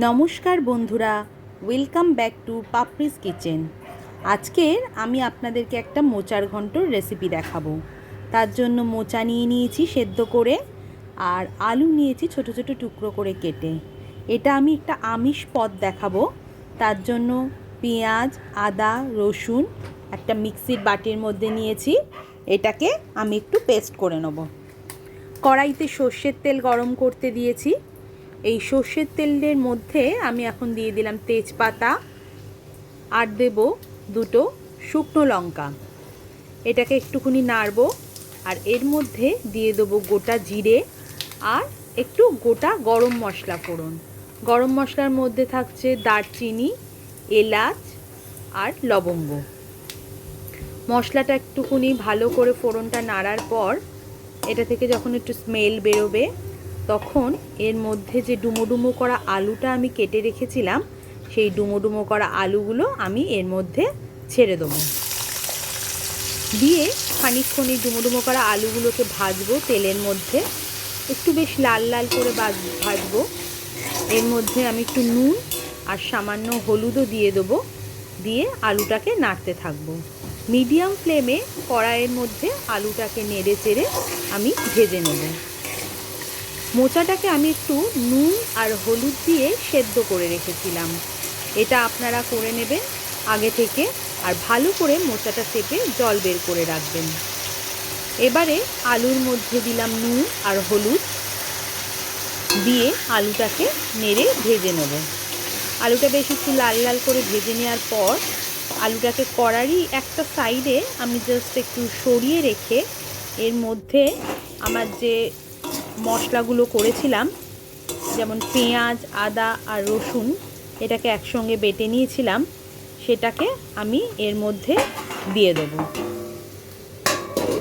নমস্কার বন্ধুরা welcome back to Papri's kitchen আজকের আমি আপনাদেরকে একটা মোচার ঘন্টর রেসিপি দেখাবো। তার জন্য মোচা নিয়ে নিয়েছি সেদ্ধ করে, আর আলু নিয়েছি ছোট ছোট টুকরো করে কেটে। এটা আমি একটা আমিষ পদ দেখাবো। তার জন্য পেঁয়াজ, আদা, রসুন একটা মিক্সির বাটির মধ্যে নিয়েছি। এটাকে আমি একটু পেস্ট করে নেব। কড়াইতে সর্ষের তেল গরম করতে দিয়েছি। এই সর্ষের তেলের মধ্যে আমি এখন দিয়ে দিলাম তেজপাতা, আর দেব দুটো শুকনো লঙ্কা। এটাকে একটুখানি নাড়ব, আর এর মধ্যে দিয়ে দেবো গোটা জিরে আর একটু গোটা গরম মশলা ফোড়ন। গরম মশলার মধ্যে থাকছে দারচিনি, এলাচ আর লবঙ্গ। মশলাটা একটুখানি ভালো করে ফোড়নটা নাড়ার পর, এটা থেকে যখন একটু স্মেল বেরোবে তখন এর মধ্যে যে ডুমো ডুমো করা আলুটা আমি কেটে রেখেছিলাম, সেই ডুমো ডুমো করা আলুগুলো আমি এর মধ্যে ছেড়ে দেবো। দিয়ে খানিকক্ষণ এই ডুমো ডুমো করা আলুগুলোকে ভাজবো তেলের মধ্যে। একটু বেশ লাল লাল করে ভাজবো। এর মধ্যে আমি একটু নুন আর সামান্য হলুদও দিয়ে দেবো। দিয়ে আলুটাকে নাড়তে থাকব। মিডিয়াম ফ্লেমে কড়াইয়ের মধ্যে আলুটাকে নেড়ে চেড়ে আমি ভেজে নেব। মোচাটাকে আমি একটু নুন আর হলুদ দিয়ে সেদ্ধ করে রেখেছিলাম। এটা আপনারা করে নেবেন আগে থেকে আর ভালো করে মোচাটা চেপে জল বের করে রাখবেন। এবারে আলুর মধ্যে দিলাম নুন আর হলুদ দিয়ে আলুটাকে নেড়ে ভেজে নেব। আলুটা বেশ একটু লাল লাল করে ভেজে নেওয়ার পর আলুটাকে কড়ারই একটা সাইডে আমি জাস্ট একটু সরিয়ে রেখে এর মধ্যে আমার যে মশলাগুলো করেছিলাম, যেমন পেঁয়াজ, আদা আর রসুন, এটাকে একসঙ্গে বেটে নিয়েছিলাম, সেটাকে আমি এর মধ্যে দিয়ে দেবো।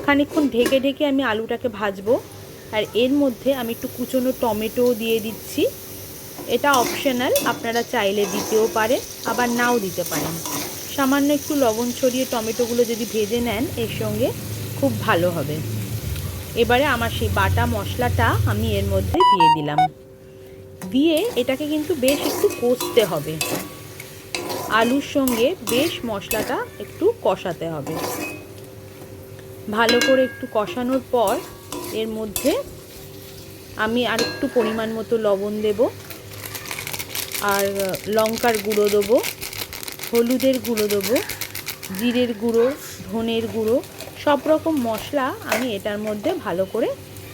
খানিকক্ষণ ঢেকে ঢেকে আমি আলুটাকে ভাজবো, আর এর মধ্যে আমি একটু কুচনো টমেটো দিয়ে দিচ্ছি। এটা অপশনাল, আপনারা চাইলে দিতেও পারেন, আবার নাও দিতে পারেন। সামান্য একটু লবণ ছড়িয়ে টমেটোগুলো যদি ভেজে নেন, এর সঙ্গে খুব ভালো হবে। এবারে আমার সেই বাটা মশলাটা আমি এর মধ্যে দিয়ে দিলাম। দিয়ে এটাকে কিন্তু বেশ একটু কষতে হবে। আলুর সঙ্গে বেশ মশলাটা একটু কষাতে হবে। ভালো করে একটু কষানোর পর এর মধ্যে আমি আর একটু পরিমাণ মতো লবণ দেব। আর লঙ্কার গুঁড়ো দেবো, হলুদের গুঁড়ো দেবো। জিরের গুঁড়ো, ধনের গুঁড়ো, সব রকম মশলা আমি এটার মধ্যে ভালো করে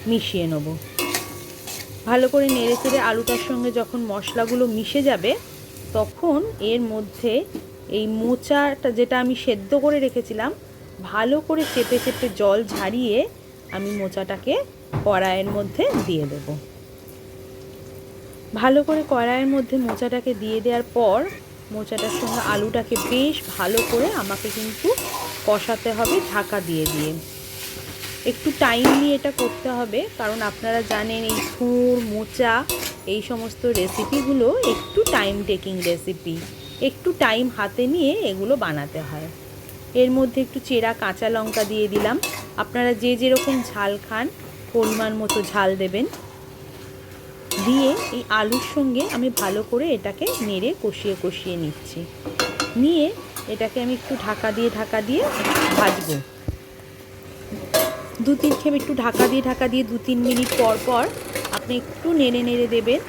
মিশিয়ে নেব। ভালো করে নেড়ে চেড়ে আলুটার সঙ্গে যখন মশলাগুলো মিশে যাবে, তখন এর মধ্যে এই মোচাটা যেটা আমি সেদ্ধ করে রেখেছিলাম, ভালো করে চেপে চেপে জল ঝারিয়ে আমি মোচাটাকে কড়াইয়ের মধ্যে দিয়ে দেব। ভালো করে কড়াইয়ের মধ্যে মোচাটাকে দিয়ে দেওয়ার পর মোচাটার সঙ্গে আলুটাকে বেশ ভালো করে আমাকে কিন্তু কষাতে হবে, ঢাকা দিয়ে দিয়ে। একটু টাইম নিয়ে এটা করতে হবে, কারণ আপনারা জানেন এই থুর মোচা, এই সমস্ত রেসিপিগুলো একটু টাইম টেকিং রেসিপি একটু টাইম হাতে নিয়ে এগুলো বানাতে হয়। এর মধ্যে একটু চেরা কাঁচা লঙ্কা দিয়ে দিলাম। আপনারা যে যেরকম ঝাল খান পরিমাণ মতো ঝাল দেবেন। দিয়ে এই আলুর সঙ্গে আমি ভালো করে এটাকে নেড়ে কষিয়ে কষিয়ে নিচ্ছি। নিয়ে এটাকে আমি একটু ঢাকা দিয়ে ঢাকা দিয়ে ভাজবো। দু তিন খেপ একটু ঢাকা দিয়ে ঢাকা দিয়ে দু তিন মিনিট পর পর আপনি একটু নেড়ে নেড়ে দেবেন।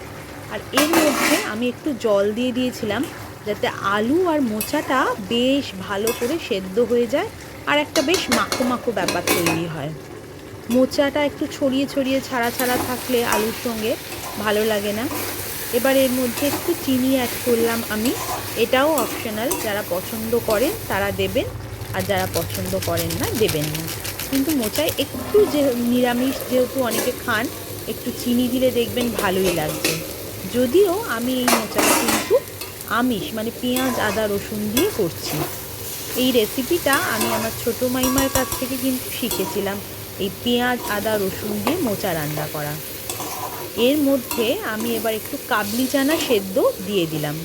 আর এর মধ্যে আমি একটু জল দিয়ে দিয়েছিলাম যাতে আলু আর মোচাটা বেশ ভালো করে সেদ্ধ হয়ে যায় আর একটা বেশ মাখো মাখো ব্যাপার তৈরি হয়। মোচাটা একটু ছড়িয়ে ছড়িয়ে ছাড়া ছাড়া থাকলে আলুর সঙ্গে ভালো লাগে না। এবার এর মধ্যে একটু চিনি অ্যাড করলাম আমি। এটাও অপশনাল যারা পছন্দ করেন তারা দেবেন, আর যারা পছন্দ করেন না দেবেন না। কিন্তু মোচায় একটু যে, নিরামিষ যেহেতু অনেকে খান, একটু চিনি দিলে দেখবেন ভালোই লাগছে যদিও আমি এই মোচাটা কিন্তু আমিষ মানে পেঁয়াজ, আদা, রসুন দিয়ে করছি। এই রেসিপিটা আমি আমার ছোটো মাইমার কাছ থেকে কিন্তু শিখেছিলাম, এই পেঁয়াজ, আদা, রসুন দিয়ে মোচা রান্না করা। এর মধ্যে আমি এবার একটু কাবলি চানা সেদ্ধ দিয়ে দিলাম।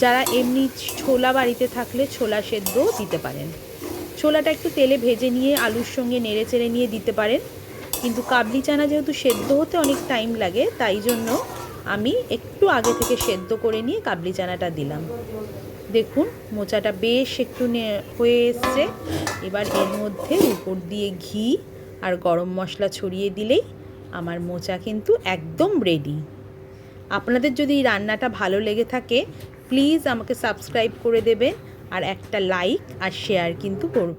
যারা এমনি ছোলা বাড়িতে থাকলে ছোলা সেদ্ধও দিতে পারেন। ছোলাটা একটু তেলে ভেজে নিয়ে আলুর সঙ্গে নেড়ে চেড়ে নিয়ে দিতে পারেন। কিন্তু কাবলি চানা যেহেতু সেদ্ধ হতে অনেক টাইম লাগে, তাই জন্য আমি একটু আগে থেকে সেদ্ধ করে নিয়ে কাবলি চানাটা দিলাম। দেখুন, মোচাটা বেশ একটু হয়ে এসছে। এবার এর মধ্যে উপর দিয়ে ঘি আর গরম মশলা ছড়িয়ে দিলেই আমার মোচা কিন্তু একদম রেডি আপনাদের যদি রান্নাটা ভালো লেগে থাকে প্লিজ আমাকে সাবস্ক্রাইব করে দেবেন আর একটা লাইক আর শেয়ার কিন্তু করবেন।